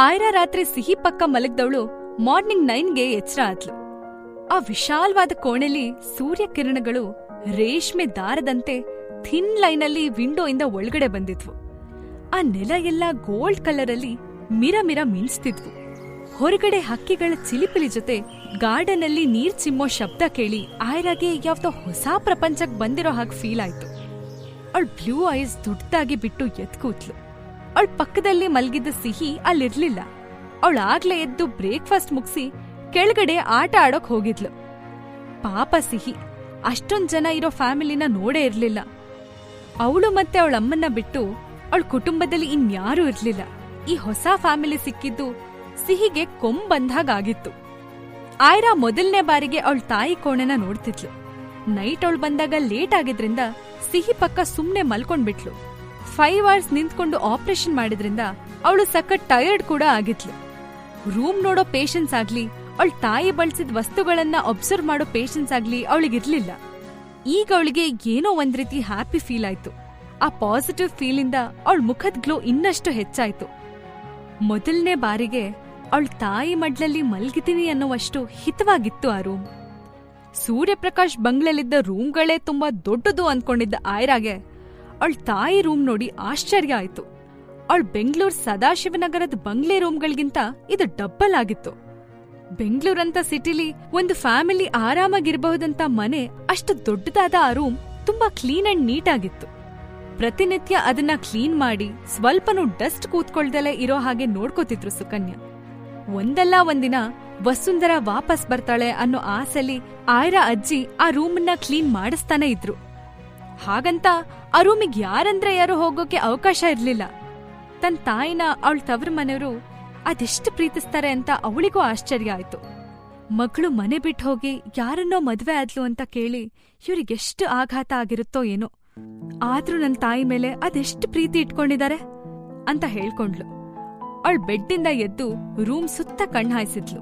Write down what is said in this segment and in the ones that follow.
ಆಯ್ರಾ ರಾತ್ರಿ ಸಿಹಿ ಪಕ್ಕ ಮಲಗ್ದವಳು ಮಾರ್ನಿಂಗ್ ನೈನ್ಗೆ ಎಚ್ಚರ ಆದ್ಲು. ಆ ವಿಶಾಲವಾದ ಕೋಣೆಲಿ ಸೂರ್ಯ ಕಿರಣಗಳು ರೇಷ್ಮೆ ದಾರದಂತೆ ಥಿನ್ ಲೈನಲ್ಲಿ ವಿಂಡೋಯಿಂದ ಒಳಗಡೆ ಬಂದಿದ್ವು. ಆ ನೆಲ ಎಲ್ಲ ಗೋಲ್ಡ್ ಕಲರಲ್ಲಿ ಮಿರ ಮಿರ ಮಿಂಚ್ತಿದ್ವು. ಹೊರಗಡೆ ಹಕ್ಕಿಗಳ ಚಿಲಿಪಿಲಿ ಜೊತೆ ಗಾರ್ಡನ್ ಅಲ್ಲಿ ನೀರ್ ಚಿಮ್ಮೋ ಶಬ್ದ ಕೇಳಿ ಆಯ್ರಾಗೆ ಯಾವ್ದೋ ಹೊಸ ಪ್ರಪಂಚಕ್ ಬಂದಿರೋ ಹಾಗೆ ಫೀಲ್ ಆಯ್ತು. ಅವಳು ಬ್ಲೂ ಐಸ್ ದೊಡ್ಡದಾಗಿ ಬಿಟ್ಟು ಎದ್ ಕೂತ್ಲು ಅವಳ ಪಕ್ಕದಲ್ಲಿ ಮಲಗಿದ್ದ ಸಿಹಿ ಅಲ್ಲಿರ್ಲಿಲ್ಲ. ಅವಳಾಗ್ಲೇ ಎದ್ದು ಬ್ರೇಕ್ಫಾಸ್ಟ್ ಮುಗಿಸಿ ಕೆಳಗಡೆ ಆಟ ಆಡೋಕ್ ಹೋಗಿದ್ಲು. ಪಾಪ ಸಿಹಿ, ಅಷ್ಟೊಂದ್ ಜನ ಇರೋ ಫ್ಯಾಮಿಲಿನ ನೋಡೇ ಇರ್ಲಿಲ್ಲ. ಅವಳು ಮತ್ತೆ ಅವಳ ಅಮ್ಮನ್ನ ಬಿಟ್ಟು ಅವಳ ಕುಟುಂಬದಲ್ಲಿ ಇನ್ಯಾರೂ ಇರ್ಲಿಲ್ಲ. ಈ ಹೊಸ ಫ್ಯಾಮಿಲಿ ಸಿಕ್ಕಿದ್ದು ಸಿಹಿಗೆ ಕೊಂಬಂದಾಗಿತ್ತು ಆಯ್ರಾ ಮೊದಲನೇ ಬಾರಿಗೆ ಅವಳ ತಾಯಿ ಕೋಣೆನ ನೋಡ್ತಿದ್ಲು. ನೈಟ್ ಅವಳು ಬಂದಾಗ ಲೇಟ್ ಆಗಿದ್ರಿಂದ ಸಿಹಿ ಪಕ್ಕ ಸುಮ್ನೆ ಮಲ್ಕೊಂಡ್ಬಿಟ್ಲು. ಫೈವ್ ಅವರ್ಸ್ ನಿಂತ್ಕೊಂಡು ಆಪರೇಷನ್ ಮಾಡಿದ್ರಿಂದ ಅವಳು ಸಖತ್ ಟಯರ್ಡ್ ಕೂಡ ಆಗಿತ್ಲು ರೂಮ್ ನೋಡೋ ಪೇಷನ್ಸ್ ಆಗ್ಲಿ, ಅವಳ ತಾಯಿ ಬಳಸಿದ ವಸ್ತುಗಳನ್ನ ಅಬ್ಸರ್ವ್ ಮಾಡೋ ಪೇಷನ್ಸ್ ಆಗ್ಲಿ ಅವಳಿಗಿರ್ಲಿಲ್ಲ ಈಗ ಅವಳಿಗೆ ಏನೋ ಒಂದ್ ರೀತಿ ಹ್ಯಾಪಿ ಫೀಲ್ ಆಯ್ತು. ಆ ಪಾಸಿಟಿವ್ ಫೀಲಿಂದ ಅವಳ ಮುಖದ ಗ್ಲೋ ಇನ್ನಷ್ಟು ಹೆಚ್ಚಾಯ್ತು. ಮೊದಲನೇ ಬಾರಿಗೆ ಅವಳ ತಾಯಿ ಮಡ್ಲಲ್ಲಿ ಮಲ್ಗಿತೀನಿ ಅನ್ನೋವಷ್ಟು ಹಿತವಾಗಿತ್ತು ಆ ರೂಮ್ ಸೂರ್ಯಪ್ರಕಾಶ್ ಬಂಗ್ಲೆಲಿದ್ದ ರೂಮ್ಗಳೇ ತುಂಬಾ ದೊಡ್ಡದು ಅನ್ಕೊಂಡಿದ್ದ ಆಯ್ರಾಗೆ ಅವಳ ತಾಯಿ ರೂಮ್ ನೋಡಿ ಆಶ್ಚರ್ಯ ಆಯ್ತು. ಅವಳ ಬೆಂಗಳೂರು ಸದಾಶಿವನಗರದ ಬಂಗ್ಲೆ ರೂಮ್ಗಳಿಗಿಂತ ಇದು ಡಬ್ಬಲ್ ಆಗಿತ್ತು. ಬೆಂಗಳೂರಂತ ಸಿಟಿಲಿ ಒಂದು ಫ್ಯಾಮಿಲಿ ಆರಾಮಾಗಿರಬಹುದಂತ ಮನೆ ಅಷ್ಟು ದೊಡ್ಡದಾದ ಆ ರೂಮ್ ತುಂಬಾ ಕ್ಲೀನ್ ಅಂಡ್ ನೀಟ್ ಆಗಿತ್ತು. ಪ್ರತಿನಿತ್ಯ ಅದನ್ನ ಕ್ಲೀನ್ ಮಾಡಿ ಸ್ವಲ್ಪನೂ ಡಸ್ಟ್ ಕೂತ್ಕೊಳ್ದಲೇ ಇರೋ ಹಾಗೆ ನೋಡ್ಕೋತಿದ್ರು ಸುಕನ್ಯಾ. ಒಂದಲ್ಲ ಒಂದಿನ ವಸುಂಧರ ವಾಪಸ್ ಬರ್ತಾಳೆ ಅನ್ನೋ ಆಸೆಲಿ ಆಯ್ರಾ ಅಜ್ಜಿ ಆ ರೂಮನ್ನ ಕ್ಲೀನ್ ಮಾಡಿಸ್ತಾನೆ ಇದ್ರು. ಹಾಗಂತ ಆ ರೂಮಿಗೆ ಯಾರಂದ್ರೆ ಯಾರು ಹೋಗೋಕೆ ಅವಕಾಶ ಇರ್ಲಿಲ್ಲ. ತನ್ನ ತಾಯಿನ ಅವಳ ತವ್ರ ಮನೆಯವರು ಅದೆಷ್ಟು ಪ್ರೀತಿಸ್ತಾರೆ ಅಂತ ಅವಳಿಗೂ ಆಶ್ಚರ್ಯ ಆಯ್ತು. ಮಗಳು ಮನೆ ಬಿಟ್ಟು ಹೋಗಿ ಯಾರನ್ನೋ ಮದ್ವೆ ಆದ್ಲು ಅಂತ ಕೇಳಿ ಇವ್ರಿಗೆಷ್ಟು ಆಘಾತ ಆಗಿರುತ್ತೋ ಏನೋ. ಆದ್ರೂ ನನ್ನ ತಾಯಿ ಮೇಲೆ ಅದೆಷ್ಟು ಪ್ರೀತಿ ಇಟ್ಕೊಂಡಿದ್ದಾರೆ ಅಂತ ಹೇಳ್ಕೊಂಡ್ಲು ಅವಳು ಬೆಡ್ಡಿಂದ ಎದ್ದು ರೂಮ್ ಸುತ್ತ ಕಣ್ಣಾಯಿಸಿದ್ಲು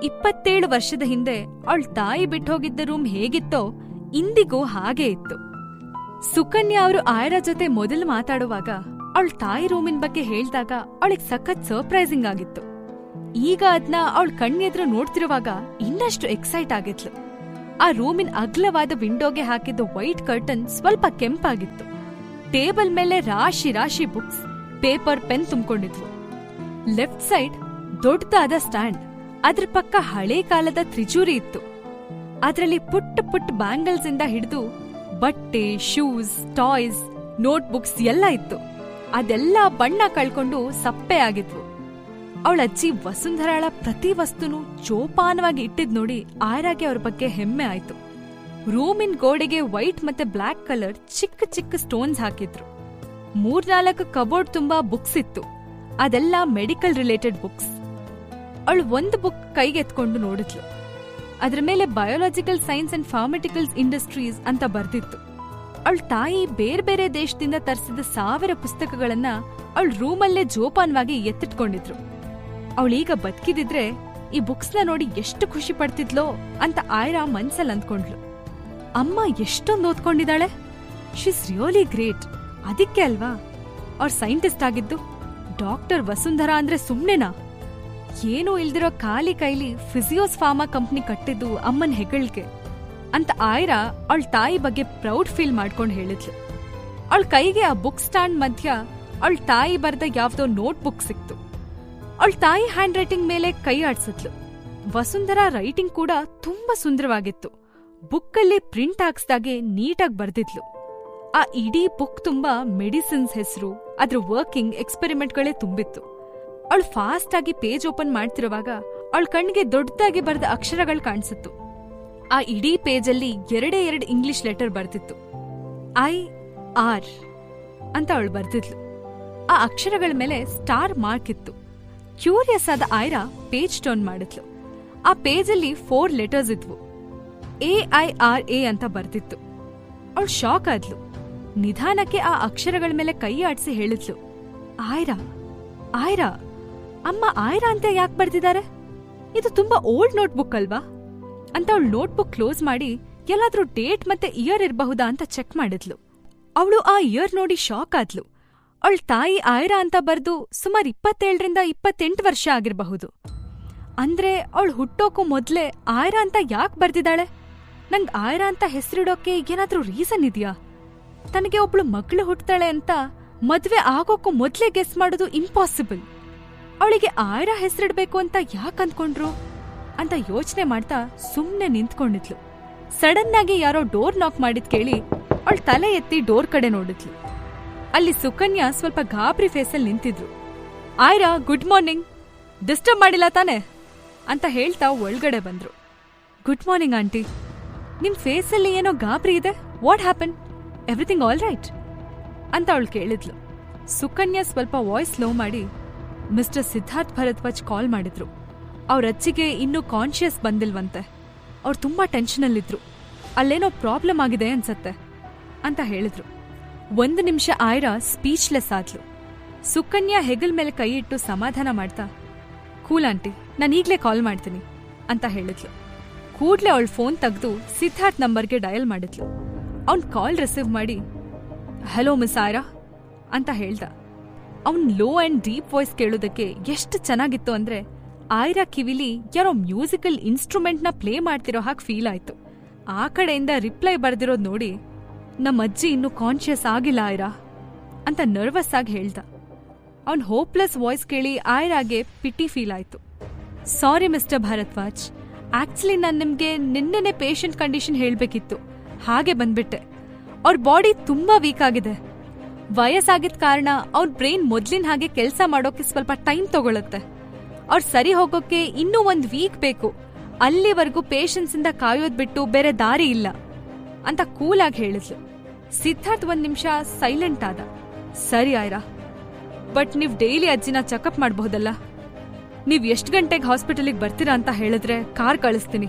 ಇಪ್ಪತ್ತೇಳು ವರ್ಷದ ಹಿಂದೆ ಅವಳ ತಾಯಿ ಬಿಟ್ಟು ಹೋಗಿದ್ದ ರೂಮ್ ಹೇಗಿತ್ತೋ ಇಂದಿಗೂ ಹಾಗೇ ಇತ್ತು. ಸುಕನ್ಯಾ ಅವರು ಆಯರ ಜೊತೆ ಮೊದಲು ಮಾತಾಡುವಾಗ ಅವಳ ತಾಯಿ ರೂಮಿನ ಬಗ್ಗೆ ಹೇಳ್ದಾಗ ಅವಳಿಗೆ ಸಖತ್ ಸರ್ಪ್ರೈಸಿಂಗ್ ಆಗಿತ್ತು. ಈಗ ಅದನ್ನ ಅವಳ ಕಣ್ಣೆದ್ರು ನೋಡ್ತಿರುವಾಗ ಇನ್ನಷ್ಟು ಎಕ್ಸೈಟ್ ಆಗಿದ್ಲು. ಆ ರೂಮಿನ ಅಗ್ಲವಾದ ವಿಂಡೋಗೆ ಹಾಕಿದ್ದ ವೈಟ್ ಕರ್ಟನ್ ಸ್ವಲ್ಪ ಕೆಂಪಾಗಿತ್ತು. ಟೇಬಲ್ ಮೇಲೆ ರಾಶಿ ರಾಶಿ ಬುಕ್ಸ್ ಪೇಪರ್ ಪೆನ್ ತುಂಬಿಕೊಂಡಿದ್ವು. ಲೆಫ್ಟ್ ಸೈಡ್ ದೊಡ್ಡದಾದ ಸ್ಟ್ಯಾಂಡ್ ಅದ್ರ ಪಕ್ಕ ಹಳೇ ಕಾಲದ ತ್ರಿಚೂರಿ ಇತ್ತು. ಅದರಲ್ಲಿ ಪುಟ್ಟ ಪುಟ್ಟ ಬ್ಯಾಂಗಲ್ಸ್ ಇಂದ ಹಿಡಿದು ಬಟ್ಟೆ ಶೂಸ್ ಟಾಯ್ಸ್ ನೋಟ್ಬುಕ್ಸ್ ಎಲ್ಲ ಇತ್ತು. ಅದೆಲ್ಲ ಬಣ್ಣ ಕಳ್ಕೊಂಡು ಸಪ್ಪೆ ಆಗಿದ್ವು. ಅವಳ ಅಜ್ಜಿ ವಸುಂಧರಾಳ ಪ್ರತಿ ವಸ್ತುನು ಜೋಪಾನವಾಗಿ ಇಟ್ಟಿದ್ ನೋಡಿ ಆರಾಗೆ ಅವ್ರ ಬಗ್ಗೆ ಹೆಮ್ಮೆ ಆಯ್ತು. ರೂಮಿನ ಗೋಡೆಗೆ ವೈಟ್ ಮತ್ತೆ ಬ್ಲಾಕ್ ಕಲರ್ ಚಿಕ್ಕ ಚಿಕ್ಕ ಸ್ಟೋನ್ಸ್ ಹಾಕಿದ್ರು. ಮೂರ್ನಾಲ್ಕು ಕಬೋರ್ಡ್ ತುಂಬಾ ಬುಕ್ಸ್ ಇತ್ತು. ಅದೆಲ್ಲ ಮೆಡಿಕಲ್ ರಿಲೇಟೆಡ್ ಬುಕ್ಸ್ ಅವಳು ಒಂದು ಬುಕ್ ಕೈಗೆತ್ಕೊಂಡು ನೋಡಿದ್ಲು. ಅದ್ರ ಮೇಲೆ biological science and pharmaceuticals industries ಅಂತ ಬರ್ದಿತ್ತು. ಅವಳ ತಾಯಿ ಬೇರೆ ಬೇರೆ ದೇಶದಿಂದ ತರಿಸಿದ ಸಾವಿರ ಪುಸ್ತಕಗಳನ್ನ ಅವಳ ರೂಮಲ್ಲೇ ಜೋಪಾನವಾಗಿ ಎತ್ತಿಟ್ಕೊಂಡಿದ್ರು. ಅವಳೀಗ ಬದುಕಿದಿದ್ರೆ ಈ ಬುಕ್ಸ್ನ ನೋಡಿ ಎಷ್ಟು ಖುಷಿ ಪಡ್ತಿದ್ಲೋ ಅಂತ ಆಯ್ರಾ ಮನ್ಸಲ್ಲಿ ಅಂದ್ಕೊಂಡ್ಲು ಅಮ್ಮ ಎಷ್ಟೊಂದು ಓದ್ಕೊಂಡಿದ್ದಾಳೆ ಶಿಸ್ ರಿಯೋಲಿ ಗ್ರೇಟ್ ಅದಕ್ಕೆ ಅಲ್ವಾ? ಅವ್ರ ಸೈಂಟಿಸ್ಟ್ ಆಗಿದ್ದು. ಡಾಕ್ಟರ್ ವಸುಂಧರಾ ಅಂದ್ರೆ ಸುಮ್ನೆನಾ? ಏನೂ ಇಲ್ದಿರೋ ಖಾಲಿ ಕೈಲಿ ಫಿಸಿಯೋಸ್ ಫಾರ್ಮಾ ಕಂಪ್ನಿ ಕಟ್ಟಿದ್ದು ಅಮ್ಮನ್ ಹೆಗಳ್ಗೆ ಅಂತ ಆಯ್ರಾ ಅವಳ ತಾಯಿ ಬಗ್ಗೆ ಪ್ರೌಡ್ ಫೀಲ್ ಮಾಡ್ಕೊಂಡು ಹೇಳಿದ್ಲು. ಅವಳ ಕೈಗೆ ಆ ಬುಕ್ ಸ್ಟ್ಯಾಂಡ್ ಮಧ್ಯ ಅವಳ ತಾಯಿ ಬರೆದ ಯಾವ್ದೋ ನೋಟ್ ಬುಕ್ ಸಿಕ್ತು. ಅವಳ ತಾಯಿ ಹ್ಯಾಂಡ್ ರೈಟಿಂಗ್ ಮೇಲೆ ಕೈ ಆಡ್ಸಿದ್ಲು. ವಸುಂಧರಾ ರೈಟಿಂಗ್ ಕೂಡ ತುಂಬಾ ಸುಂದರವಾಗಿತ್ತು. ಬುಕ್ಕಲ್ಲಿ ಪ್ರಿಂಟ್ ಹಾಕ್ಸ್ದಾಗೆ ನೀಟಾಗಿ ಬರ್ದಿದ್ಲು. ಆ ಇಡೀ ಬುಕ್ ತುಂಬಾ ಮೆಡಿಸಿನ್ಸ್ ಹೆಸರು, ಅದ್ರ ವರ್ಕಿಂಗ್ ಎಕ್ಸ್ಪೆರಿಮೆಂಟ್ಗಳೇ ತುಂಬಿತ್ತು. ಅವಳು ಫಾಸ್ಟ್ ಆಗಿ ಪೇಜ್ ಓಪನ್ ಮಾಡ್ತಿರುವಾಗ ಅವಳ ಕಣ್ಣಿಗೆ ದೊಡ್ಡದಾಗಿ ಬರೆದ ಅಕ್ಷರಗಳು ಕಾಣಿಸಿತ್ತು. ಆ ಇಡೀ ಪೇಜಲ್ಲಿ ಎರಡೇ ಎರಡು ಇಂಗ್ಲಿಷ್ ಲೆಟರ್ ಬರ್ತಿತ್ತು. ಐ ಆರ್ ಅಂತ ಅವಳು ಬರ್ತಿದ್ಲು. ಆ ಅಕ್ಷರಗಳ ಮೇಲೆ ಸ್ಟಾರ್ ಮಾರ್ಕ್ ಇತ್ತು. ಕ್ಯೂರಿಯಸ್ ಆದ ಆಯ್ರಾ ಪೇಜ್ ಟರ್ನ್ ಮಾಡಿದ್ಲು. ಆ ಪೇಜಲ್ಲಿ ಫೋರ್ ಲೆಟರ್ಸ್ ಇದ್ವು. ಎ ಐ ಆರ್ ಎ ಅಂತ ಬರ್ತಿತ್ತು. ಅವಳು ಶಾಕ್ ಆದ್ಲು. ನಿಧಾನಕ್ಕೆ ಆ ಅಕ್ಷರಗಳ ಮೇಲೆ ಕೈ ಆಡಿಸಿ ಹೇಳಿದ್ಲು. ಆಯ್ರಾ ಆಯ್ರಾ ಅಮ್ಮ ಆಯ್ರಾ ಅಂತ ಯಾಕೆ ಬರ್ತಿದ್ದಾರೆ ಇದು ತುಂಬಾ ಓಲ್ಡ್ ನೋಟ್ಬುಕ್ ಅಲ್ವಾ? ಅಂತ ಅವಳು ನೋಟ್ಬುಕ್ ಕ್ಲೋಸ್ ಮಾಡಿ ಎಲ್ಲಾದ್ರೂ ಡೇಟ್ ಮತ್ತೆ ಇಯರ್ ಇರಬಹುದಾ ಅಂತ ಚೆಕ್ ಮಾಡಿದ್ಲು. ಅವಳು ಆ ಇಯರ್ ನೋಡಿ ಶಾಕ್ ಆದ್ಲು. ಅವಳ ತಾಯಿ ಆಯ್ರಾ ಅಂತ ಬರ್ದು ಸುಮಾರು ಇಪ್ಪತ್ತೇಳರಿಂದ ಇಪ್ಪತ್ತೆಂಟು ವರ್ಷ ಆಗಿರಬಹುದು. ಅಂದ್ರೆ ಅವಳು ಹುಟ್ಟೋಕು ಮೊದ್ಲೇ ಆಯ್ರಾ ಅಂತ ಯಾಕೆ ಬರ್ದಿದ್ದಾಳೆ? ನಂಗ್ ಆಯ್ರಾ ಅಂತ ಹೆಸರಿಡೋಕೆ ಏನಾದ್ರೂ ರೀಸನ್ ಇದೆಯಾ? ತನಗೆ ಒಬ್ಳು ಮಗಳು ಹುಟ್ಟತಾಳೆ ಅಂತ ಮದ್ವೆ ಆಗೋಕ್ಕೂ ಮೊದ್ಲೇ ಗೆಸ್ ಮಾಡೋದು ಇಂಪಾಸಿಬಲ್ ಅವಳಿಗೆ ಆಯ್ರಾ ಹೆಸರಿಡ್ಬೇಕು ಅಂತ ಯಾಕೆ ಅಂದ್ಕೊಂಡ್ರು? ಅಂತ ಯೋಚನೆ ಮಾಡ್ತಾ ಸುಮ್ಮನೆ ನಿಂತ್ಕೊಂಡಿದ್ಲು. ಸಡನ್ ಆಗಿ ಯಾರೋ ಡೋರ್ ನಾಕ್ ಮಾಡಿದ್ ಕೇಳಿ ಅವಳು ತಲೆ ಎತ್ತಿ ಡೋರ್ ಕಡೆ ನೋಡಿದ್ಲು. ಅಲ್ಲಿ ಸುಕನ್ಯಾ ಸ್ವಲ್ಪ ಗಾಬರಿ ಫೇಸಲ್ಲಿ ನಿಂತಿದ್ರು. Aira, good morning. ಡಿಸ್ಟರ್ಬ್ ಮಾಡಿಲ್ಲ ತಾನೆ? ಅಂತ ಹೇಳ್ತಾ ಒಳಗಡೆ ಬಂದ್ರು. Good morning, aunty. ನಿಮ್ ಫೇಸಲ್ಲಿ ಏನೋ ಗಾಬರಿ ಇದೆ? What happen? Everything all right? ಅಂತ ಅವಳು ಕೇಳಿದ್ಲು. ಸುಕನ್ಯಾ ಸ್ವಲ್ಪ ವಾಯ್ಸ್ ಲೋ ಮಾಡಿ ಮಿಸ್ಟರ್ ಸಿದ್ಧಾರ್ಥ್ ಭರದ್ವಾಜ್ ಕಾಲ್ ಮಾಡಿದ್ರು. ಅವ್ರ ಅಚ್ಚಿಗೆ ಇನ್ನೂ ಕಾನ್ಷಿಯಸ್ ಬಂದಿಲ್ವಂತೆ. ಅವ್ರು ತುಂಬ ಟೆನ್ಷನಲ್ಲಿದ್ರು ಅಲ್ಲೇನೋ ಪ್ರಾಬ್ಲಮ್ ಆಗಿದೆ ಅನ್ಸತ್ತೆ, ಅಂತ ಹೇಳಿದ್ರು. ಒಂದು ನಿಮಿಷ ಆಯ್ರಾ ಸ್ಪೀಚ್ಲೆಸ್ ಆದ್ಲು. ಸುಕನ್ಯಾ ಹೆಗಲ್ ಮೇಲೆ ಕೈ ಇಟ್ಟು ಸಮಾಧಾನ ಮಾಡ್ತಾ, ಕೂಲ್ ಆಂಟಿ, ನಾನು ಈಗಲೇ ಕಾಲ್ ಮಾಡ್ತೀನಿ, ಅಂತ ಹೇಳಿದ್ಲು. ಕೂಡ್ಲೆ ಅವಳು ಫೋನ್ ತೆಗೆದು ಸಿದ್ಧಾರ್ಥ್ ನಂಬರ್ಗೆ ಡಯಲ್ ಮಾಡಿದ್ಲು. ಅವ್ನು ಕಾಲ್ ರಿಸೀವ್ ಮಾಡಿ, ಹಲೋ ಮಿಸ್ ಆಯ್ರಾ, ಅಂತ ಹೇಳ್ದ. ಅವ್ನ್ ಲೋ ಅಂಡ್ ಡೀಪ್ ವಾಯ್ಸ್ ಕೇಳೋದಕ್ಕೆ ಎಷ್ಟು ಚೆನ್ನಾಗಿತ್ತು ಅಂದ್ರೆ ಆಯ್ರಾ ಕಿವಿಲಿ ಯಾರೋ ಮ್ಯೂಸಿಕಲ್ ಇನ್ಸ್ಟ್ರೂಮೆಂಟ್ನ ಪ್ಲೇ ಮಾಡ್ತಿರೋ ಹಾಗೆ ಫೀಲ್ ಆಯ್ತು. ಆ ಕಡೆಯಿಂದ ರಿಪ್ಲೈ ಬರ್ದಿರೋದ್ ನೋಡಿ ನಮ್ಮ ಅಜ್ಜಿ ಇನ್ನೂ ಕಾನ್ಶಿಯಸ್ ಆಗಿಲ್ಲ ಆಯ್ರಾ ಅಂತ ನರ್ವಸ್ ಆಗಿ ಹೇಳ್ದ. ಅವ್ನ್ ಹೋಪ್ಲೆಸ್ ವಾಯ್ಸ್ ಕೇಳಿ ಆಯ್ರಾಗೆ ಪಿಟಿ ಫೀಲ್ ಆಯ್ತು. ಸಾರಿ ಮಿಸ್ಟರ್ ಭಾರದ್ವಾಜ್, ಆಕ್ಚುಲಿ ನಾನು ನಿಮ್ಗೆ ನಿನ್ನೆನೆ ಪೇಷಂಟ್ ಕಂಡೀಷನ್ ಹೇಳ್ಬೇಕಿತ್ತು. ಹಾಗೆ ಬಂದ್ಬಿಟ್ಟೆ. ಅವ್ರ ಬಾಡಿ ತುಂಬಾ ವೀಕ್ ಆಗಿದೆ. ವಯಸ್ಸಾಗಿದ್ ಕಾರಣ ಅವ್ರ ಬ್ರೈನ್ ಮೊದ್ಲಿನ ಹಾಗೆ ಕೆಲಸ ಮಾಡೋಕೆ ಸ್ವಲ್ಪ ಟೈಮ್ ತಗೊಳುತ್ತೆ. ಅವ್ರು ಸರಿ ಹೋಗೋಕೆ ಇನ್ನೂ ಒಂದ್ ವೀಕ್ ಬೇಕು. ಅಲ್ಲಿವರೆಗೂ ಪೇಷನ್ಸ್ ಇಂದ ಕಾಯೋದ್ ಬಿಟ್ಟು ಬೇರೆ ದಾರಿ ಇಲ್ಲ ಅಂತ ಕೂಲಾಗಿ ಹೇಳಿದ್ಲು. ಸಿದ್ಧಾರ್ಥ್ ಒಂದ್ ನಿಮಿಷ ಸೈಲೆಂಟ್ ಆದ. ಸರಿ ಆಯ್ರಾ? ಬಟ್ ನೀವ್ ಡೈಲಿ ಅಜ್ಜಿನ ಚೆಕಪ್ ಮಾಡಬಹುದಲ್ಲ? ನೀವ್ ಎಷ್ಟ್ ಗಂಟೆಗೆ ಹಾಸ್ಪಿಟಲಿಗೆ ಬರ್ತೀರಾ ಅಂತ ಹೇಳಿದ್ರೆ ಕಾರ್ ಕಳಿಸ್ತೀನಿ.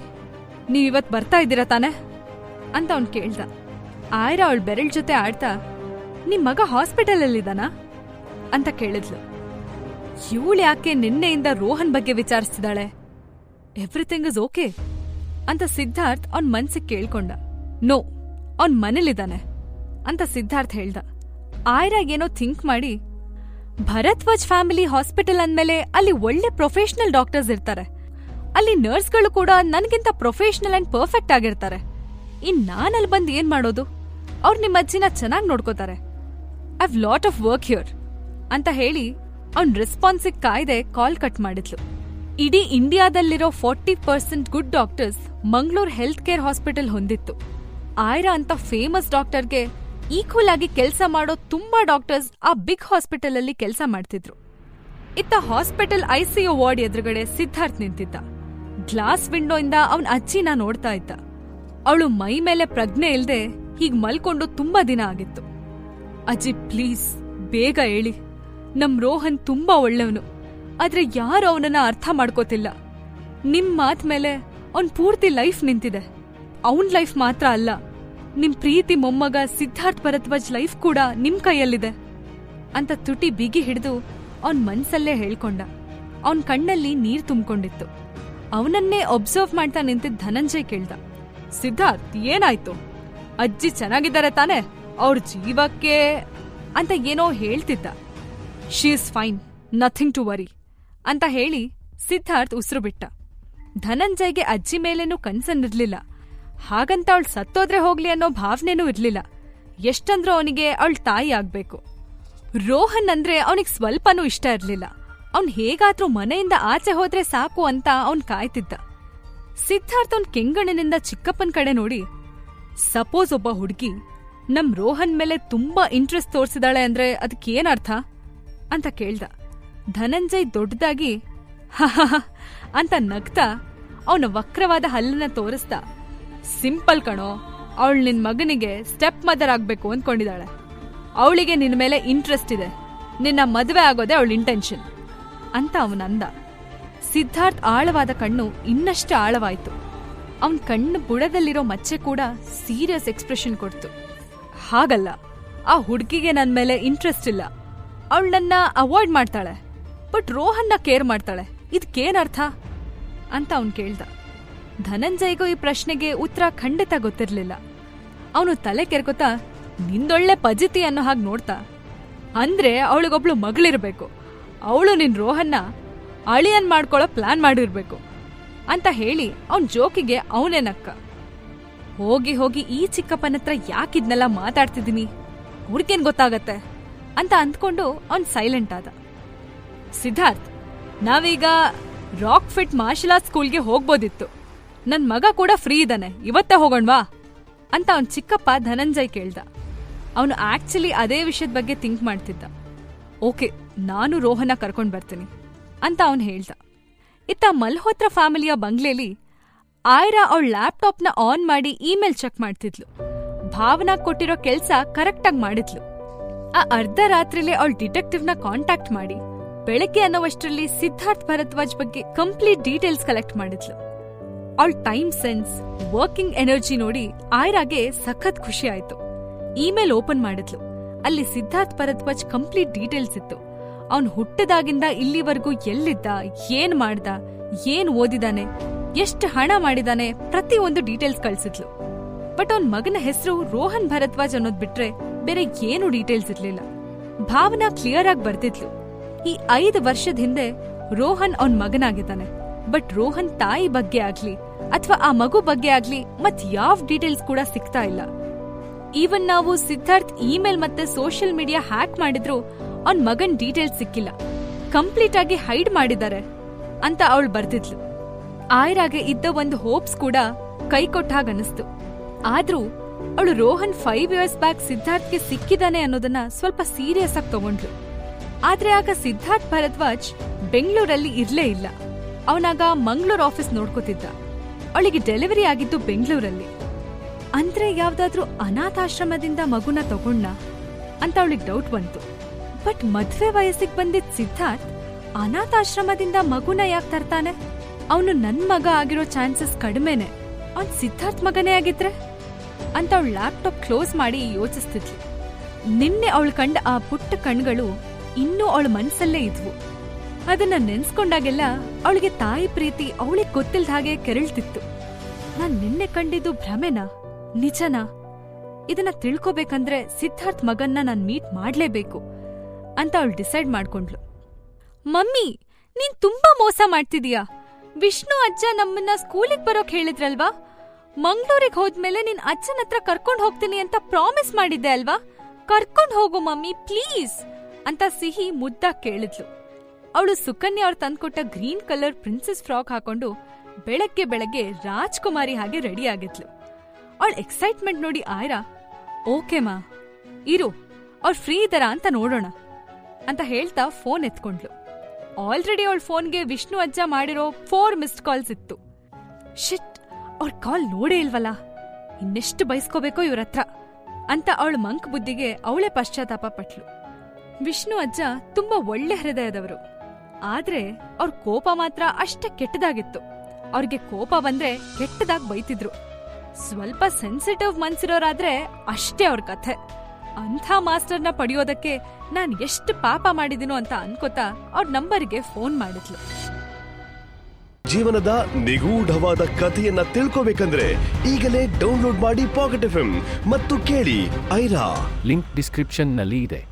ನೀವ್ ಇವತ್ ಬರ್ತಾ ಇದ್ದೀರಾ ತಾನೆ? ಅಂತ ಅವ್ನ್ ಕೇಳ್ದ. ಆಯ್ರಾ, ಅವಳ ಬೆರಳ್ ಜೊತೆ ಆಡ್ತಾ ನಿಮ್ ಮಗ ಹಾಸ್ಪಿಟಲಲ್ಲಿದ್ದಾನಾ? ಅಂತ ಕೇಳಿದ್ಲು. ಇವಳು ಯಾಕೆ ನಿನ್ನೆಯಿಂದ ರೋಹನ್ ಬಗ್ಗೆ ವಿಚಾರಿಸ್ತಿದ್ದಾಳೆ? ಎವ್ರಿಥಿಂಗ್ ಇಸ್ ಓಕೆ ಅಂತ ಸಿದ್ಧಾರ್ಥ್ ಅವನ್ ಮನ್ಸಿಗೆ ಕೇಳ್ಕೊಂಡ. ನೋ ಅವನ್ ಮನೇಲಿದ್ದಾನೆ, ಅಂತ ಸಿದ್ಧಾರ್ಥ್ ಹೇಳ್ದ. ಆಯ್ರಾ ಏನೋ ಥಿಂಕ್ ಮಾಡಿ ಭರತ್ವಾಜ್ ಫ್ಯಾಮಿಲಿ ಹಾಸ್ಪಿಟಲ್ ಅಂದ್ಮೇಲೆ ಅಲ್ಲಿ ಒಳ್ಳೆ ಪ್ರೊಫೆಷನಲ್ ಡಾಕ್ಟರ್ಸ್ ಇರ್ತಾರೆ. ಅಲ್ಲಿ ನರ್ಸ್ಗಳು ಕೂಡ ನನ್ಗಿಂತ ಪ್ರೊಫೆಷನಲ್ ಅಂಡ್ ಪರ್ಫೆಕ್ಟ್ ಆಗಿರ್ತಾರೆ. ಇನ್ ನಾನಲ್ಲಿ ಬಂದು ಏನ್ ಮಾಡೋದು? ಅವ್ರು ನಿಮ್ಮ ಅಜ್ಜಿನ ಚೆನ್ನಾಗಿ ನೋಡ್ಕೋತಾರೆ. I've lot of work here ಅಂತ ಹೇಳಿ ಅವ್ನ್ ರೆಸ್ಪಾನ್ಸಿಗೆ ಕಾಯ್ದೆ ಕಾಲ್ ಕಟ್ ಮಾಡಿದ್ಲು. ಇಡೀ ಇಂಡಿಯಾದಲ್ಲಿರೋ forty percent good doctors Mangaluru health care hospital ಹೊಂದಿತ್ತು. ಆಯ್ರಾ ಅಂತ ಫೇಮಸ್ ಡಾಕ್ಟರ್ಗೆ ಈಕ್ವಲ್ ಆಗಿ ಕೆಲಸ ಮಾಡೋ ತುಂಬಾ ಡಾಕ್ಟರ್ಸ್ ಆ ಬಿಗ್ ಹಾಸ್ಪಿಟಲ್ ಅಲ್ಲಿ ಕೆಲಸ ಮಾಡ್ತಿದ್ರು. ಇತ್ತ ಹಾಸ್ಪಿಟಲ್ ಐಸಿಯು ವಾರ್ಡ್ ಎದುರುಗಡೆ ಸಿದ್ಧಾರ್ಥ್ ನಿಂತಿದ್ದ. ಗ್ಲಾಸ್ ವಿಂಡೋ ಇಂದ ಅವನ್ ಅಜ್ಜಿನ ನೋಡ್ತಾ ಇದ್ದ. ಅವಳು ಮೈ ಮೇಲೆ ಪ್ರಜ್ಞೆ ಇಲ್ದೆ ಹೀಗ್ ಮಲ್ಕೊಂಡು ತುಂಬಾ ದಿನ ಆಗಿತ್ತು. ಅಜ್ಜಿ ಪ್ಲೀಸ್, ಬೇಗ ಹೇಳಿ. ನಮ್ ರೋಹನ್ ತುಂಬಾ ಒಳ್ಳೆಯವನು ಆದ್ರೆ ಯಾರು ಅವನನ್ನ ಅರ್ಥ ಮಾಡ್ಕೋತಿಲ್ಲ. ನಿಮ್ ಮಾತ್ ಮೇಲೆ ಅವನ್ ಪೂರ್ತಿ ಲೈಫ್ ನಿಂತಿದೆ. ಅವನ್ ಲೈಫ್ ಮಾತ್ರ ಅಲ್ಲ, ನಿಮ್ ಪ್ರೀತಿ ಮೊಮ್ಮಗ ಸಿದ್ಧಾರ್ಥ್ ಭರದ್ವಾಜ್ ಲೈಫ್ ಕೂಡ ನಿಮ್ ಕೈಯಲ್ಲಿದೆ ಅಂತ ತುಟಿ ಬಿಗಿ ಹಿಡಿದು ಅವನ್ ಮನ್ಸಲ್ಲೇ ಹೇಳ್ಕೊಂಡ. ಅವನ್ ಕಣ್ಣಲ್ಲಿ ನೀರ್ ತುಂಬಿಕೊಂಡಿತ್ತು. ಅವನನ್ನೇ ಒಬ್ಸರ್ವ್ ಮಾಡ್ತಾ ನಿಂತಿದ್ದ ಧನಂಜಯ್ ಕೇಳ್ದ. ಸಿದ್ಧಾರ್ಥ್, ಏನಾಯ್ತು? ಅಜ್ಜಿ ಚೆನ್ನಾಗಿದ್ದಾರೆ ತಾನೆ? ಅವ್ರ ಜೀವಕ್ಕೆ ಅಂತ ಏನೋ ಹೇಳ್ತಿದ್ದ. She is fine nothing to worry ಅಂತ ಹೇಳಿ ಸಿದ್ಧಾರ್ಥ್ ಉಸಿರು ಬಿಟ್ಟ. ಧನಂಜಯ್ಗೆ ಅಜ್ಜಿ ಮೇಲೇನೂ ಕನ್ಸನ್ನಿರ್ಲಿಲ್ಲ. ಹಾಗಂತ ಅವಳು ಸತ್ತೋದ್ರೆ ಹೋಗ್ಲಿ ಅನ್ನೋ ಭಾವನೆನೂ ಇರ್ಲಿಲ್ಲ. ಎಷ್ಟಂದ್ರೂ ಅವನಿಗೆ ಅವಳ ತಾಯಿ ಆಗ್ಬೇಕು. ರೋಹನ್ ಅಂದ್ರೆ ಅವನಿಗೆ ಸ್ವಲ್ಪನೂ ಇಷ್ಟ ಇರ್ಲಿಲ್ಲ. ಅವ್ನ್ ಹೇಗಾದ್ರೂ ಮನೆಯಿಂದ ಆಚೆ ಹೋದ್ರೆ ಸಾಕು ಅಂತ ಅವನ್ ಕಾಯ್ತಿದ್ದ. ಸಿದ್ಧಾರ್ಥ್ ಅವ್ನ್ ಕೆಂಗಣ್ಣಿನಿಂದ ಚಿಕ್ಕಪ್ಪನ್ ಕಡೆ ನೋಡಿ ಸಪೋಸ್ ಒಬ್ಬ ಹುಡುಗಿ ನಮ್ ರೋಹನ್ ಮೇಲೆ ತುಂಬಾ ಇಂಟ್ರೆಸ್ಟ್ ತೋರಿಸಿದಾಳೆ ಅಂದ್ರೆ ಅದಕ್ಕೇನರ್ಥ ಅಂತ ಕೇಳ್ದ. ಧನಂಜಯ್ ದೊಡ್ಡದಾಗಿ ಅಂತ ನಗ್ತಾ ಅವನ ವಕ್ರವಾದ ಹಲ್ಲನ್ನ ತೋರಿಸ್ದ. ಸಿಂಪಲ್ ಕಣೋ, ಅವಳು ನಿನ್ ಮಗನಿಗೆ ಸ್ಟೆಪ್ ಮದರ್ ಆಗ್ಬೇಕು ಅಂದ್ಕೊಂಡಿದ್ದಾಳೆ ಅವಳಿಗೆ ನಿನ್ ಮೇಲೆ ಇಂಟ್ರೆಸ್ಟ್ ಇದೆ. ನಿನ್ನ ಮದುವೆ ಆಗೋದೆ ಅವಳ ಇಂಟೆನ್ಷನ್ ಅಂತ ಅವನಂದ ಸಿದ್ಧಾರ್ಥ್ ಆಳವಾದ ಕಣ್ಣು ಇನ್ನಷ್ಟು ಆಳವಾಯ್ತು. ಅವನ್ ಕಣ್ಣು ಬುಡದಲ್ಲಿರೋ ಮಚ್ಚೆ ಕೂಡ ಸೀರಿಯಸ್ ಎಕ್ಸ್ಪ್ರೆಷನ್ ಕೊಡ್ತು. ಹಾಗಲ್ಲ. ಆ ಹುಡುಗಿಗೆ ನನ್ನ ಮೇಲೆ ಇಂಟ್ರೆಸ್ಟ್ ಇಲ್ಲ. ಅವಳು ನನ್ನ ಅವಾಯ್ಡ್ ಮಾಡ್ತಾಳೆ. ಬಟ್ ರೋಹನ್ನ ಕೇರ್ ಮಾಡ್ತಾಳೆ. ಇದಕ್ಕೇನರ್ಥ ಅಂತ ಅವನು ಕೇಳ್ದ. ಧನಂಜಯ್ಗೂ ಈ ಪ್ರಶ್ನೆಗೆ ಉತ್ತರ ಖಂಡಿತ ಗೊತ್ತಿರಲಿಲ್ಲ. ಅವನು ತಲೆ ಕೆರ್ಕೋತಾ, ನಿಂದೊಳ್ಳೆ ಪಜಿತಿ ಅನ್ನೋ ಹಾಗೆ ನೋಡ್ತಾ. ಅಂದ್ರೆ ಅವಳಿಗೊಬ್ಳು ಮಗಳಿರಬೇಕು. ಅವಳು ನಿನ್ ರೋಹನ್ನ ಅಳಿಯನ್ ಮಾಡ್ಕೊಳ್ಳೋ ಪ್ಲಾನ್ ಮಾಡಿರ್ಬೇಕು. ಅಂತ ಹೇಳಿ ಅವನ್ ಜೋಕಿಗೆ ಅವನೇ ನಕ್ಕ. ಹೋಗಿ ಹೋಗಿ ಈ ಚಿಕ್ಕಪ್ಪನ ಹತ್ರ ಯಾಕಿದ್ನೆಲ್ಲ ಮಾತಾಡ್ತಿದ್ದೀನಿ? ಅವ್ರಿಗೇನ್ ಗೊತ್ತಾಗತ್ತೆ? ಅಂತ ಅಂದ್ಕೊಂಡು ಅವನ್ ಸೈಲೆಂಟ್ ಆದ. ಸಿದ್ಧಾರ್ಥ್, ನಾವೀಗ ರಾಕ್ ಫಿಟ್ ಮಾರ್ಷಲ್ ಆರ್ಟ್ ಸ್ಕೂಲ್ಗೆ ಹೋಗ್ಬೋದಿತ್ತು. ನನ್ ಮಗ ಕೂಡ ಫ್ರೀ ಇದ್ದಾನೆ ಇವತ್ತೇ ಹೋಗೋಣವಾ? ಅಂತ ಅವನ್ ಚಿಕ್ಕಪ್ಪ ಧನಂಜಯ್ ಕೇಳ್ದ. ಅವನು ಆಕ್ಚುಲಿ ಅದೇ ವಿಷಯದ ಬಗ್ಗೆ ಥಿಂಕ್ ಮಾಡ್ತಿದ್ದ. ಓಕೆ, ನಾನು ರೋಹನ ಕರ್ಕೊಂಡ್ ಬರ್ತೀನಿ, ಅಂತ ಅವನು ಹೇಳ್ದ. ಇತ್ತ ಮಲ್ಹೋತ್ರ ಫ್ಯಾಮಿಲಿಯ ಬಂಗ್ಲೆಲಿ ಆಯ್ರಾ ಅವಳ ಲ್ಯಾಪ್ಟಾಪ್ನ ಆನ್ ಮಾಡಿ ಇಮೇಲ್ ಚೆಕ್ ಮಾಡ್ತಿದ್ಲು. ಭಾವನಾ ಕೊಟ್ಟಿರೋ ಕೆಲ್ಸ ಕರೆಕ್ಟಾಗಿ ಮಾಡಿದ್ಲು. ಆ ಅರ್ಧ ರಾತ್ರಿಲೇ ಡಿಟೆಕ್ಟಿವ್ ಡಿಟೆಕ್ಟಿವ್ನ ಕಾಂಟ್ಯಾಕ್ಟ್ ಮಾಡಿ ಬೆಳಗ್ಗೆ ಅನ್ನೋವಷ್ಟರಲ್ಲಿ ಸಿದ್ಧಾರ್ಥ್ ಭರದ್ವಾಜ್ ಬಗ್ಗೆ ಕಂಪ್ಲೀಟ್ ಡೀಟೇಲ್ಸ್ ಕಲೆಕ್ಟ್ ಮಾಡಿದ್ಲು. ಅವಳ ಟೈಮ್ ಸೆನ್ಸ್, ವರ್ಕಿಂಗ್ ಎನರ್ಜಿ ನೋಡಿ ಆಯ್ರಾಗೆ ಸಖತ್ ಖುಷಿ ಆಯ್ತು. ಇಮೇಲ್ ಓಪನ್ ಮಾಡಿದ್ಲು. ಅಲ್ಲಿ ಸಿದ್ಧಾರ್ಥ್ ಭರದ್ವಾಜ್ ಕಂಪ್ಲೀಟ್ ಡೀಟೇಲ್ಸ್ ಇತ್ತು. ಅವನ್ ಹುಟ್ಟದಾಗಿಂದ ಇಲ್ಲಿವರೆಗೂ ಎಲ್ಲಿದ್ದ, ಏನ್ ಮಾಡ್ದ, ಏನ್ ಓದಿದಾನೆ ಎಷ್ಟು ಹಣ ಮಾಡಿದಾನೆ ಪ್ರತಿ ಒಂದು ಡೀಟೇಲ್ಸ್ ಕಳ್ಸಿದ್ಲು. ಬಟ್ ಅವನ್ ಮಗನ ಹೆಸರು ರೋಹನ್ ಭರದ್ವಾಜ್ ಅನ್ನೋದ್ ಬಿಟ್ರೆ ಬೇರೆ ಏನು ಡೀಟೇಲ್ಸ್ ಇರ್ಲಿಲ್ಲ. ಭಾವನಾ ಕ್ಲಿಯರ್ ಆಗಿ ಬರ್ತಿದ್ಲು. ಈ ಐದು ವರ್ಷದ ಹಿಂದೆ ರೋಹನ್ ಅವನ್ ಮಗನಾಗಿದ್ದಾನೆ. ಬಟ್ ರೋಹನ್ ತಾಯಿ ಬಗ್ಗೆ ಆಗ್ಲಿ ಅಥವಾ ಆ ಮಗು ಬಗ್ಗೆ ಆಗ್ಲಿ ಮತ್ ಯಾವ ಡೀಟೇಲ್ಸ್ ಕೂಡ ಸಿಗ್ತಾ ಇಲ್ಲ. ಈವನ್ ನಾವು ಸಿದ್ಧಾರ್ಥ್ ಇಮೇಲ್ ಮತ್ತೆ ಸೋಷಿಯಲ್ ಮೀಡಿಯಾ ಹ್ಯಾಕ್ ಮಾಡಿದ್ರು ಅವನ್ ಮಗನ್ ಡೀಟೇಲ್ಸ್ ಸಿಕ್ಕಿಲ್ಲ. ಕಂಪ್ಲೀಟ್ ಆಗಿ ಹೈಡ್ ಮಾಡಿದ್ದಾರೆ ಅಂತ ಅವಳು ಬರ್ತಿದ್ಲು. ಆಯ್ರಾಗೆ ಇದ್ದ ಒಂದು ಹೋಪ್ಸ್ ಕೂಡ ಕೈ ಕೊಟ್ಟಾಗನಿಸ್ತು ಆದ್ರೂ ಅವಳು ರೋಹನ್ ಫೈವ್ ಇಯರ್ಸ್ ಬ್ಯಾಕ್ ಸಿದ್ಧಾರ್ಥ್ಗೆ ಸಿಕ್ಕಿದಾನೆ ಅನ್ನೋದನ್ನ ಸ್ವಲ್ಪ ಸೀರಿಯಸ್ ಆಗಿ ತಗೊಂಡ್ರು. ಆದ್ರೆ ಆಗ ಸಿದ್ಧಾರ್ಥ್ ಭರದ್ವಾಜ್ ಬೆಂಗಳೂರಲ್ಲಿ ಇರ್ಲೇ ಇಲ್ಲ. ಅವನಾಗ ಮಂಗಳೂರು ಆಫೀಸ್ ನೋಡ್ಕೋತಿದ್ದ. ಅವಳಿಗೆ ಡೆಲಿವರಿ ಆಗಿದ್ದು ಬೆಂಗಳೂರಲ್ಲಿ. ಅಂದ್ರೆ ಯಾವ್ದಾದ್ರೂ ಅನಾಥಾಶ್ರಮದಿಂದ ಮಗುನ ತಗೊಂಡ ಅಂತ ಅವಳಿಗೆ ಡೌಟ್ ಬಂತು. ಬಟ್ ಮದ್ವೆ ವಯಸ್ಸಿಗೆ ಬಂದಿದ್ ಸಿದ್ಧಾರ್ಥ್ ಅನಾಥಾಶ್ರಮದಿಂದ ಮಗುನ ಯಾಕೆ ತರ್ತಾನೆ? ಅವನು ನನ್ ಮಗ ಆಗಿರೋ ಚಾನ್ಸಸ್ ಕಡಿಮೆನೆ. ಅವ್ನ್ ಸಿದ್ಧಾರ್ಥ್ ಮಗನೇ ಆಗಿದ್ರೆ? ಅಂತ ಅವಳು ಲ್ಯಾಪ್ಟಾಪ್ ಕ್ಲೋಸ್ ಮಾಡಿ ಯೋಚಿಸ್ತಿದ್ಲು. ನಿನ್ನೆ ಅವಳು ಕಂಡ ಆ ಪುಟ್ಟ ಕಣ್ಗಳು ಇನ್ನೂ ಅವಳ ಮನಸ್ಸಲ್ಲೇ ಇದ್ವು. ಅದನ್ನ ನೆನ್ಸ್ಕೊಂಡಾಗೆಲ್ಲ ಅವಳಿಗೆ ತಾಯಿ ಪ್ರೀತಿ ಅವಳಿಗೆ ಗೊತ್ತಿಲ್ದ ಹಾಗೆ ಕೆರಳ್ತಿತ್ತು. ನಾನ್ ನಿನ್ನೆ ಕಂಡಿದ್ದು ಭ್ರಮೆನಾ? ನಿಜನಾ? ಇದನ್ನ ತಿಳ್ಕೊಬೇಕಂದ್ರೆ ಸಿದ್ಧಾರ್ಥ್ ಮಗನ್ನ ನಾನ್ ಮೀಟ್ ಮಾಡ್ಲೇಬೇಕು ಅಂತ ಅವಳು ಡಿಸೈಡ್ ಮಾಡ್ಕೊಂಡ್ಳು. ಮಮ್ಮಿ, ನೀನ್ ತುಂಬಾ ಮೋಸ ಮಾಡ್ತಿದೀಯಾ? ವಿಷ್ಣು ಅಜ್ಜ ನಮ್ಮನ್ನ ಸ್ಕೂಲಿಗೆ ಬರೋಕ್ ಹೇಳಿದ್ರಲ್ವಾ? ಮಂಗ್ಳೂರಿಗೆ ಹೋದ್ಮೇಲೆ ನಿನ್ ಅಜ್ಜನ ಹತ್ರ ಕರ್ಕೊಂಡ್ ಹೋಗ್ತೀನಿ ಅಂತ ಪ್ರಾಮಿಸ್ ಮಾಡಿದ್ದೆ ಅಲ್ವಾ? ಕರ್ಕೊಂಡ್ ಹೋಗು ಮಮ್ಮಿ, ಪ್ಲೀಸ್! ಅಂತ ಸಿಹಿ ಮುದ್ದಾಗಿ ಕೇಳಿದ್ಲು. ಅವಳು ಸುಕನ್ಯಾ ಅವ್ರು ತಂದ್ಕೊಟ್ಟ ಗ್ರೀನ್ ಕಲರ್ ಪ್ರಿನ್ಸೆಸ್ ಫ್ರಾಕ್ ಹಾಕೊಂಡು ಬೆಳಗ್ಗೆ ಬೆಳಗ್ಗೆ ರಾಜ್ಕುಮಾರಿ ಹಾಗೆ ರೆಡಿ ಆಗಿದ್ಲು. ಅವಳ ಎಕ್ಸೈಟ್ಮೆಂಟ್ ನೋಡಿ ಆಯ್ರಾ? ಓಕೆ ಮಾ. ಇರು ಅವ್ರು ಫ್ರೀ ಇದಾರಾ ಅಂತ ನೋಡೋಣ, ಅಂತ ಹೇಳ್ತಾ ಫೋನ್ ಎತ್ಕೊಂಡ್ಲು ಆಲ್ರೆಡಿ ಅವಳ ಫೋನ್ಗೆ ವಿಷ್ಣು ಅಜ್ಜ ಮಾಡಿರೋ ಫೋರ್ ಮಿಸ್ಡ್ ಕಾಲ್ಸ್ ಇತ್ತು. ಶಿಟ್ ಅವ್ರ ಕಾಲ್ ನೋಡೇ ಇಲ್ವಲ್ಲ? ಇನ್ನೆಷ್ಟು ಬಯಸ್ಕೋಬೇಕೋ ಇವ್ರ ಹತ್ರ? ಅಂತ ಅವಳ ಮಂಕ್ ಬುದ್ಧಿಗೆ ಅವಳೇ ಪಶ್ಚಾತ್ತಾಪ ಪಟ್ಲು. ವಿಷ್ಣು ಅಜ್ಜ ತುಂಬಾ ಒಳ್ಳೆ ಹೃದಯದವರು. ಆದ್ರೆ ಅವ್ರ ಕೋಪ ಮಾತ್ರ ಅಷ್ಟೇ ಕೆಟ್ಟದಾಗಿತ್ತು. ಅವ್ರಿಗೆ ಕೋಪ ಬಂದ್ರೆ ಕೆಟ್ಟದಾಗ್ ಬೈತಿದ್ರು. ಸ್ವಲ್ಪ ಸೆನ್ಸಿಟಿವ್ ಮನ್ಸಿರೋರಾದ್ರೆ ಅಷ್ಟೇ ಅವ್ರ ಕಥೆ. ಅಂಥ ಮಾಸ್ಟರ್ನ ಪಡೆಯೋದಕ್ಕೆ ನಾನು ಎಷ್ಟು ಪಾಪ ಮಾಡಿದಿನೋ ಅಂತ ಅನ್ಕೋತಾ ಅವ್ರ ನಂಬರ್ಗೆ ಫೋನ್ ಮಾಡಿದ್ಲು. ಜೀವನದ ನಿಗೂಢವಾದ ಕಥೆಯನ್ನ ತಿಳ್ಕೋಬೇಕಂದ್ರೆ ಈಗಲೇ ಡೌನ್ಲೋಡ್ ಮಾಡಿ ಪಾಕೆಟ್ ಎಫ್ ಮತ್ತು ಕೇಳಿ ಐರಾ. ಲಿಂಕ್ ಡಿಸ್ಕ್ರಿಪ್ಷನ್ನಲ್ಲಿ ಇದೆ.